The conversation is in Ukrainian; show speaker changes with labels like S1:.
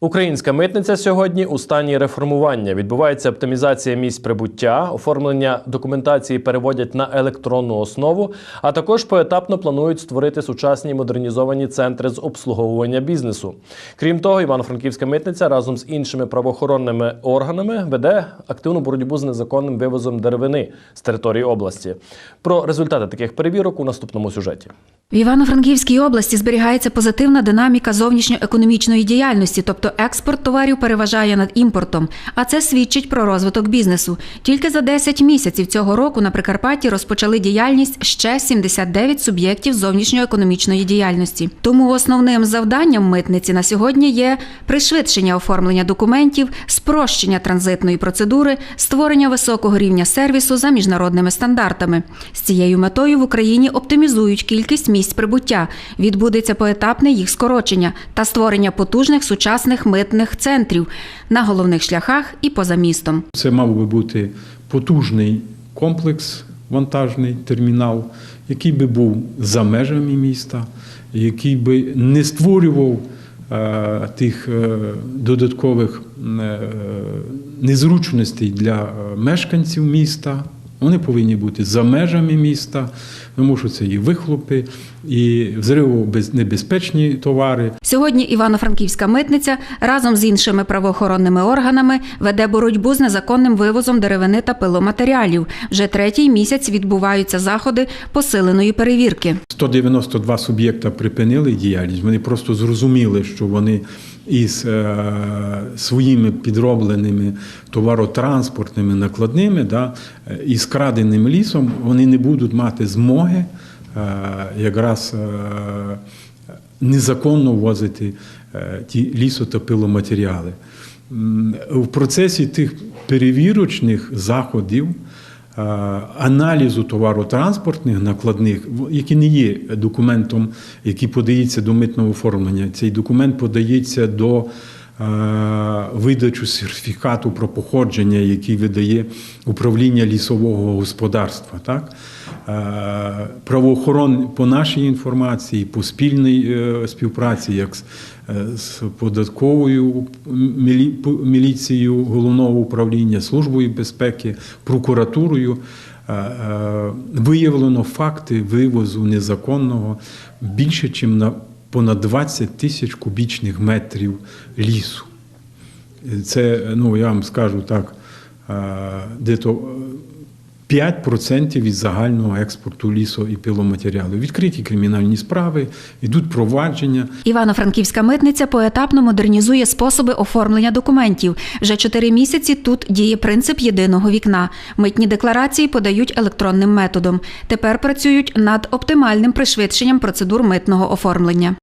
S1: Українська митниця сьогодні у стані реформування. Відбувається оптимізація місць прибуття, оформлення документації переводять на електронну основу, а також поетапно планують створити сучасні модернізовані центри з обслуговування бізнесу. Крім того, Івано-Франківська митниця разом з іншими правоохоронними органами веде активну боротьбу з незаконним вивозом деревини з території області. Про результати таких перевірок у наступному сюжеті.
S2: В Івано-Франківській області зберігається позитивна динаміка зовнішньоекономічної діяльності, тобто експорт товарів переважає над імпортом. А це свідчить про розвиток бізнесу. Тільки за 10 місяців цього року на Прикарпатті розпочали діяльність ще 79 суб'єктів зовнішньоекономічної діяльності. Тому основним завданням митниці на сьогодні є пришвидшення оформлення документів, спрощення транзитної процедури, створення високого рівня сервісу за міжнародними стандартами. З цією метою в Україні оптимізують кількість місць прибуття. Відбудеться поетапне їх скорочення та створення потужних сучасних митних центрів на головних шляхах і поза містом.
S3: Це мав би бути потужний комплекс, вантажний термінал, який би був за межами міста, який би не створював е, тих е, додаткових е, незручностей для мешканців міста. Вони повинні бути за межами міста, тому що це і вихлопи, і взривонебезпечні товари,
S2: Сьогодні Івано-Франківська митниця разом з іншими правоохоронними органами веде боротьбу з незаконним вивозом деревини та пиломатеріалів. Вже третій місяць відбуваються заходи посиленої перевірки.
S3: 192 суб'єкта припинили діяльність. Вони просто зрозуміли, що вони із е, своїми підробленими товаротранспортними накладними, да, е, і скраденим лісом, вони не будуть мати змоги е, якраз е, незаконно ввозити е, ті лісо та пиломатеріали. М, В процесі тих перевірочних заходів аналізу товаротранспортних накладних, які не є документом, який подається до митного оформлення. Цей документ подається до видачу сертифікату про походження, який видає управління лісового господарства. Так? Е, Правоохорон по нашій інформації, по спільній е, співпраці, як з, е, податковою міліцією головного управління, службою безпеки, прокуратурою. е, е, Виявлено факти вивозу незаконного більше, ніж на понад 20 тисяч кубічних метрів лісу. Це, ну я вам скажу так, е, де-то 5% від загального експорту лісу і пиломатеріалу. Відкриті кримінальні справи, йдуть провадження.
S2: Івано-Франківська митниця поетапно модернізує способи оформлення документів. Вже чотири місяці тут діє принцип єдиного вікна. Митні декларації подають електронним методом. Тепер працюють над оптимальним пришвидшенням процедур митного оформлення.